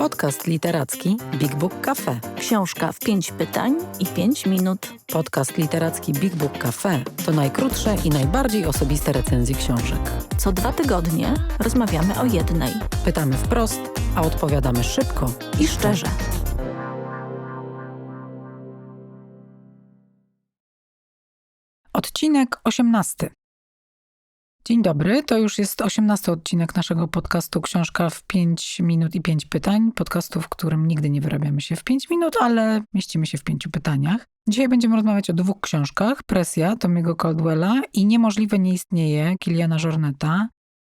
Podcast literacki Big Book Cafe. Książka w pięć pytań i pięć minut. Podcast literacki Big Book Cafe to najkrótsze i najbardziej osobiste recenzje książek. Co dwa tygodnie rozmawiamy o jednej. Pytamy wprost, a odpowiadamy szybko I szczerze. Odcinek 18. Dzień dobry, to już jest 18 odcinek naszego podcastu Książka w 5 minut i 5 pytań. Podcastu, w którym nigdy nie wyrabiamy się w 5 minut, ale mieścimy się w 5 pytaniach. Dzisiaj będziemy rozmawiać o dwóch książkach: Presja Tomiego Caldwella i Niemożliwe nie istnieje Kiliana Jorneta.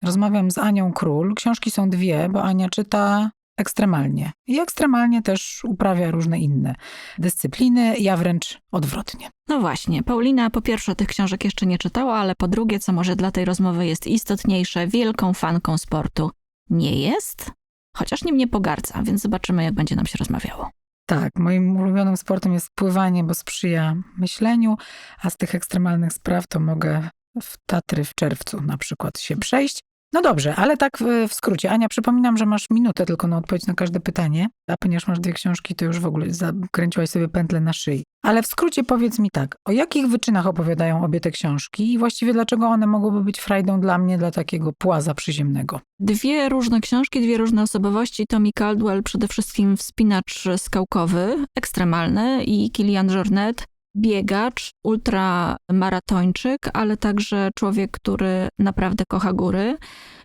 Rozmawiam z Anią Król. Książki są dwie, bo Ania czyta ekstremalnie. I ekstremalnie też uprawia różne inne dyscypliny, ja wręcz odwrotnie. No właśnie, Paulina po pierwsze tych książek jeszcze nie czytała, ale po drugie, co może dla tej rozmowy jest istotniejsze, wielką fanką sportu nie jest, chociaż nim nie pogardza, więc zobaczymy, jak będzie nam się rozmawiało. Tak, moim ulubionym sportem jest pływanie, bo sprzyja myśleniu, a z tych ekstremalnych spraw to mogę w Tatry w czerwcu na przykład się przejść. No dobrze, ale tak w, skrócie. Ania, przypominam, że masz minutę tylko na odpowiedź na każde pytanie, a ponieważ masz dwie książki, to już w ogóle zakręciłaś sobie pętlę na szyi. Ale w skrócie powiedz mi tak, o jakich wyczynach opowiadają obie te książki i właściwie dlaczego one mogłyby być frajdą dla mnie, dla takiego płaza przyziemnego? Dwie różne książki, dwie różne osobowości. Tommy Caldwell przede wszystkim wspinacz skałkowy, ekstremalny i Kilian Jornet, biegacz, ultramaratończyk, ale także człowiek, który naprawdę kocha góry.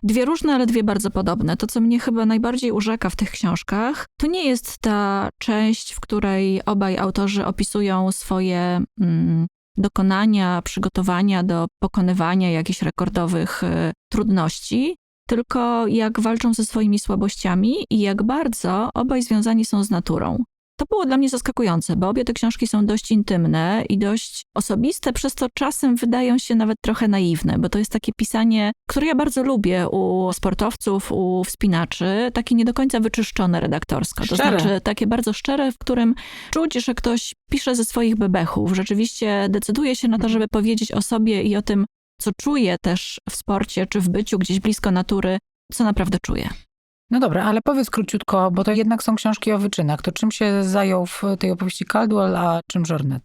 Dwie różne, ale dwie bardzo podobne. To, co mnie chyba najbardziej urzeka w tych książkach, to nie jest ta część, w której obaj autorzy opisują swoje mm, dokonania, przygotowania do pokonywania jakichś rekordowych y, trudności, tylko jak walczą ze swoimi słabościami i jak bardzo obaj związani są z naturą. To było dla mnie zaskakujące, bo obie te książki są dość intymne i dość osobiste, przez to czasem wydają się nawet trochę naiwne, bo to jest takie pisanie, które ja bardzo lubię u sportowców, u wspinaczy, takie nie do końca wyczyszczone redaktorsko. To Szczere. znaczy takie bardzo szczere, w którym czuć, że ktoś pisze ze swoich bebechów, rzeczywiście decyduje się na to, żeby powiedzieć o sobie i o tym, co czuje też w sporcie czy w byciu gdzieś blisko natury, co naprawdę czuje. No dobra, ale powiedz króciutko, bo to jednak są książki o wyczynach. To czym się zajął w tej opowieści Caldwell, a czym Jornet?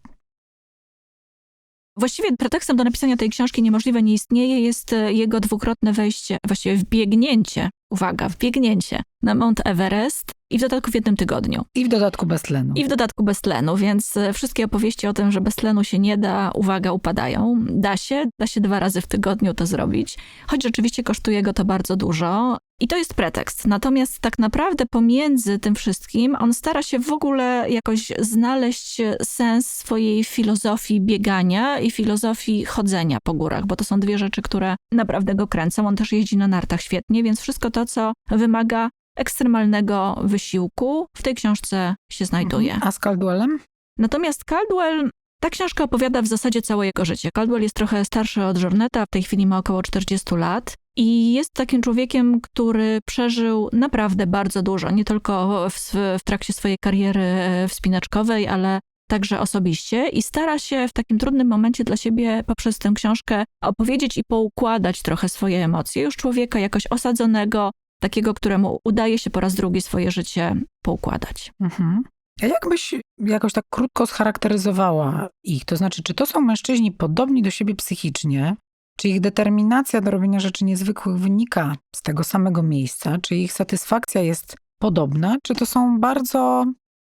Właściwie pretekstem do napisania tej książki Niemożliwe nie istnieje jest e, jego dwukrotne wejście, właściwie wbiegnięcie, uwaga, wbiegnięcie na Mount Everest i w dodatku w jednym tygodniu. I w dodatku bez tlenu. I w dodatku bez tlenu, więc e, wszystkie opowieści o tym, że bez tlenu się nie da, uwaga, upadają. Da się, da się dwa razy w tygodniu to zrobić, choć rzeczywiście kosztuje go to bardzo dużo. I to jest pretekst. Natomiast tak naprawdę pomiędzy tym wszystkim on stara się w ogóle jakoś znaleźć sens swojej filozofii biegania i filozofii chodzenia po górach, bo to są dwie rzeczy, które naprawdę go kręcą. On też jeździ na nartach świetnie, więc wszystko to, co wymaga ekstremalnego wysiłku, w tej książce się znajduje. Mhm. A z Caldwellem? Natomiast Caldwell, ta książka opowiada w zasadzie całe jego życie. Caldwell jest trochę starszy od Jorneta, w tej chwili ma około 40 lat. I jest takim człowiekiem, który przeżył naprawdę bardzo dużo, nie tylko w, w trakcie swojej kariery e, wspinaczkowej, ale także osobiście i stara się w takim trudnym momencie dla siebie poprzez tę książkę opowiedzieć i poukładać trochę swoje emocje. Już człowieka jakoś osadzonego, takiego, któremu udaje się po raz drugi swoje życie poukładać. Mhm. A jakbyś jakoś tak krótko scharakteryzowała ich? To znaczy, czy to są mężczyźni podobni do siebie psychicznie? Czy ich determinacja do robienia rzeczy niezwykłych wynika z tego samego miejsca? Czy ich satysfakcja jest podobna? Czy to są bardzo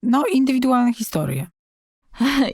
no, indywidualne historie?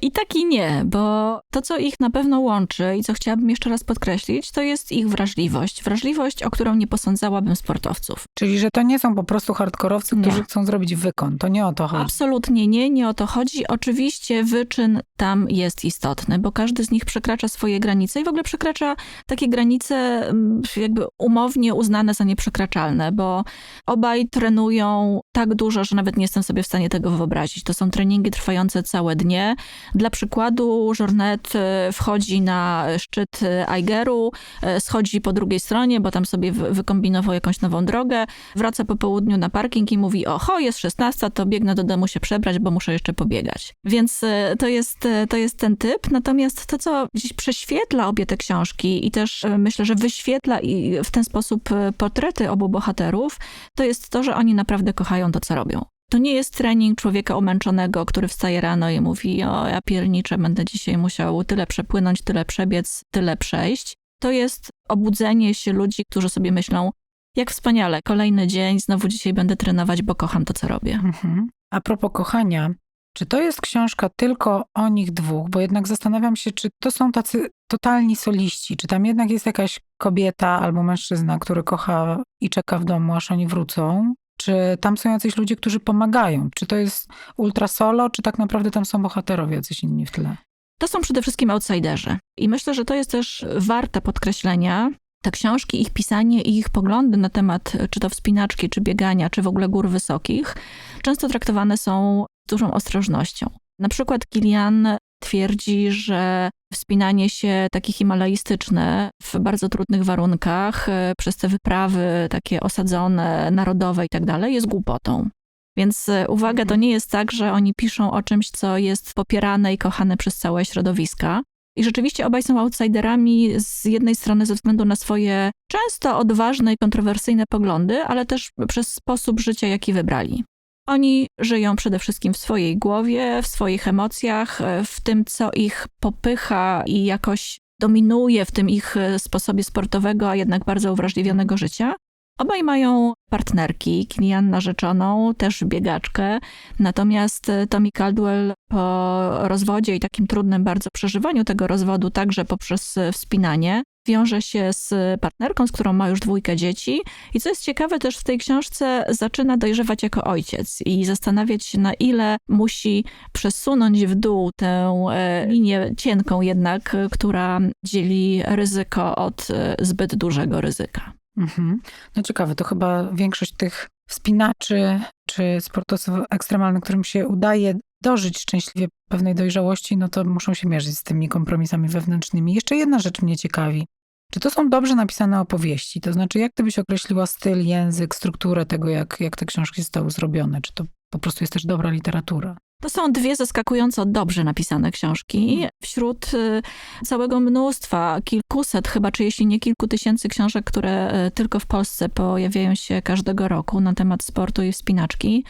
I tak i nie, bo to, co ich na pewno łączy i co chciałabym jeszcze raz podkreślić, to jest ich wrażliwość. Wrażliwość, o którą nie posądzałabym sportowców. Czyli, że to nie są po prostu hardkorowcy, Nie. którzy chcą zrobić wykon. To nie o to chodzi. Absolutnie nie, nie o to chodzi. Oczywiście wyczyn tam jest istotny, bo każdy z nich przekracza swoje granice i w ogóle przekracza takie granice mm, jakby umownie uznane za nieprzekraczalne, bo obaj trenują tak dużo, że nawet nie jestem sobie w stanie tego wyobrazić. To są treningi trwające całe dnie. Dla przykładu, Jornet e, wchodzi na szczyt Aigeru, e, schodzi po drugiej stronie, bo tam sobie wy- wykombinował jakąś nową drogę, wraca po południu na parking i mówi, oho, jest 16, to biegnę do domu się przebrać, bo muszę jeszcze pobiegać. Więc e, to jest, to jest ten typ. Natomiast to, co gdzieś prześwietla obie te książki i też myślę, że wyświetla i w ten sposób portrety obu bohaterów, to jest to, że oni naprawdę kochają to, co robią. To nie jest trening człowieka omęczonego, który wstaje rano i mówi: O, ja pierniczę, będę dzisiaj musiał tyle przepłynąć, tyle przebiec, tyle przejść. To jest obudzenie się ludzi, którzy sobie myślą: Jak wspaniale, kolejny dzień, znowu dzisiaj będę trenować, bo kocham to, co robię. Mhm. A propos kochania, czy to jest książka tylko o nich dwóch? Bo jednak zastanawiam się, czy to są tacy totalni soliści, czy tam jednak jest jakaś kobieta albo mężczyzna, który kocha i czeka w domu, aż oni wrócą? Czy tam są jacyś ludzie, którzy pomagają? Czy to jest ultra solo, czy tak naprawdę tam są bohaterowie jacyś inni w tle? To są przede wszystkim outsiderzy. I myślę, że to jest też warte podkreślenia. Te książki, ich pisanie i ich poglądy na temat czy to wspinaczki, czy biegania, czy w ogóle gór wysokich, często traktowane są z dużą ostrożnością. Na przykład Kilian twierdzi, że wspinanie się takie himalaistyczne w bardzo trudnych warunkach, e, przez te wyprawy takie osadzone, narodowe i tak dalej, jest głupotą. Więc e, uwaga, to nie jest tak, że oni piszą o czymś, co jest popierane i kochane przez całe środowiska. I rzeczywiście obaj są outsiderami z jednej strony ze względu na swoje często odważne i kontrowersyjne poglądy, ale też przez sposób życia, jaki wybrali. Oni żyją przede wszystkim w swojej głowie, w swoich emocjach, e, w tym, co ich popycha i jakoś dominuje w tym ich e, sposobie sportowego, a jednak bardzo uwrażliwionego życia. Obaj mają partnerki, Kilian narzeczoną, też biegaczkę, natomiast e, Tommy Caldwell po rozwodzie i takim trudnym bardzo przeżywaniu tego rozwodu, także poprzez wspinanie, wiąże się z partnerką, z którą ma już dwójkę dzieci. I co jest ciekawe, też w tej książce zaczyna dojrzewać jako ojciec i zastanawiać się, na ile musi przesunąć w dół tę e, linię cienką jednak, która dzieli ryzyko od e, zbyt dużego ryzyka. Mhm. No ciekawe, to chyba większość tych wspinaczy czy sportowców ekstremalnych, którym się udaje dożyć szczęśliwie pewnej dojrzałości, no to muszą się mierzyć z tymi kompromisami wewnętrznymi. Jeszcze jedna rzecz mnie ciekawi. Czy to są dobrze napisane opowieści? To znaczy, jak ty byś określiła styl, język, strukturę tego, jak, jak te książki zostały zrobione? Czy to po prostu jest też dobra literatura? To są dwie zaskakująco dobrze napisane książki. Wśród y, całego mnóstwa, kilkuset chyba, czy jeśli nie kilku tysięcy książek, które y, tylko w Polsce pojawiają się każdego roku na temat sportu i wspinaczki,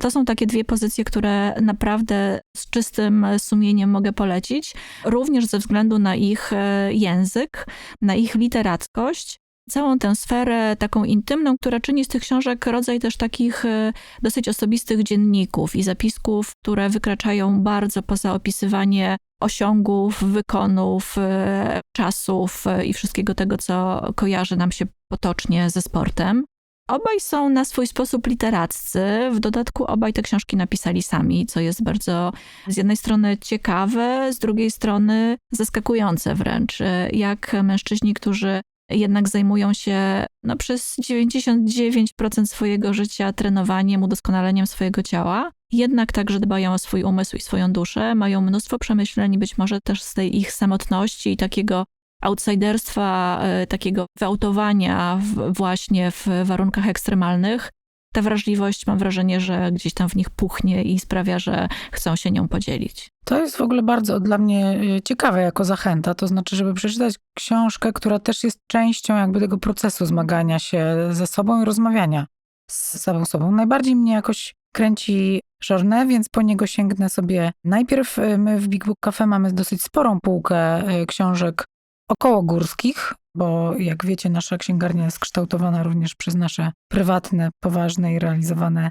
to są takie dwie pozycje, które naprawdę z czystym sumieniem mogę polecić. Również ze względu na ich y, język, na ich literackość całą tę sferę taką intymną, która czyni z tych książek rodzaj też takich e, dosyć osobistych dzienników i zapisków, które wykraczają bardzo poza opisywanie osiągów, wykonów, e, czasów e, i wszystkiego tego, co kojarzy nam się potocznie ze sportem. Obaj są na swój sposób literaccy. W dodatku obaj te książki napisali sami, co jest bardzo z jednej strony ciekawe, z drugiej strony zaskakujące wręcz. Jak mężczyźni, którzy jednak zajmują się no, przez 99% swojego życia trenowaniem, udoskonaleniem swojego ciała. Jednak także dbają o swój umysł i swoją duszę, mają mnóstwo przemyśleń, być może też z tej ich samotności i takiego outsiderstwa, e, takiego wyautowania właśnie w warunkach ekstremalnych. Ta wrażliwość, mam wrażenie, że gdzieś tam w nich puchnie i sprawia, że chcą się nią podzielić. To jest w ogóle bardzo dla mnie y, ciekawe jako zachęta, to znaczy, żeby przeczytać książkę, która też jest częścią jakby tego procesu zmagania się ze sobą i rozmawiania z samą sobą. Najbardziej mnie jakoś kręci Journée, więc po niego sięgnę sobie. Najpierw y, my w Big Book Cafe mamy dosyć sporą półkę y, książek okołogórskich, bo jak wiecie, nasza księgarnia jest kształtowana również przez nasze prywatne, poważne i realizowane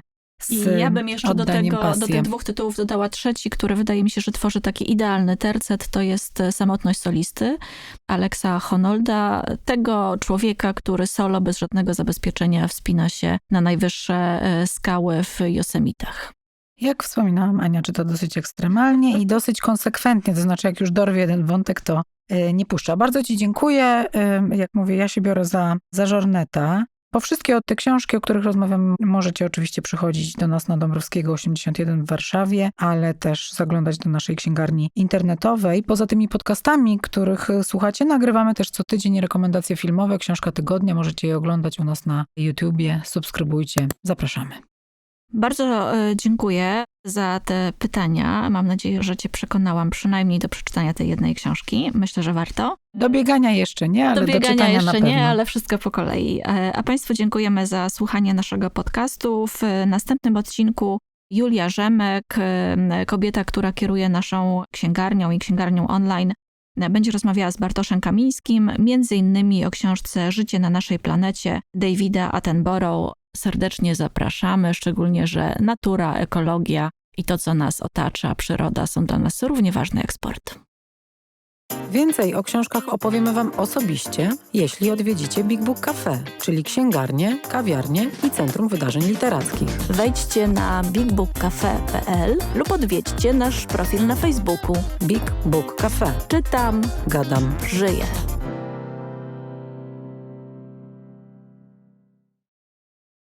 I ja bym jeszcze do, tego, do tych dwóch tytułów dodała trzeci, który wydaje mi się, że tworzy taki idealny tercet, to jest e, Samotność solisty Alexa Honolda, tego człowieka, który solo bez żadnego zabezpieczenia wspina się na najwyższe e, skały w Yosemitach. Jak wspominałam, Ania czyta dosyć ekstremalnie i dosyć konsekwentnie, to znaczy jak już dorwie jeden wątek, to nie puszcza. Bardzo ci dziękuję. Y, Jak mówię, ja się biorę za, za Żorneta. Po wszystkie te książki, o których rozmawiam, możecie oczywiście przychodzić do nas na Dąbrowskiego 81 w Warszawie, ale też zaglądać do naszej księgarni internetowej. Poza tymi podcastami, których e, słuchacie, nagrywamy też co tydzień rekomendacje filmowe. Książka tygodnia, możecie je oglądać u nas na YouTubie. Subskrybujcie. Zapraszamy. Bardzo dziękuję za te pytania. Mam nadzieję, że Cię przekonałam przynajmniej do przeczytania tej jednej książki. Myślę, że warto. Do biegania jeszcze nie, ale do, do biegania czytania jeszcze nie, ale wszystko po kolei. E, A Państwu dziękujemy za słuchanie naszego podcastu. W następnym odcinku Julia Rzemek, e, kobieta, która kieruje naszą księgarnią i księgarnią online, będzie rozmawiała z Bartoszem Kamińskim, między innymi o książce Życie na naszej planecie Davida Attenborough. Serdecznie zapraszamy, szczególnie, że natura, ekologia i to, co nas otacza, przyroda są dla nas równie ważne jak sport. Więcej o książkach opowiemy Wam osobiście, jeśli odwiedzicie Big Book Cafe, czyli księgarnię, kawiarnię i Centrum Wydarzeń Literackich. Wejdźcie na bigbookcafe.pl lub odwiedźcie nasz profil na Facebooku. Big Book Cafe. Czytam, Gadam. żyję.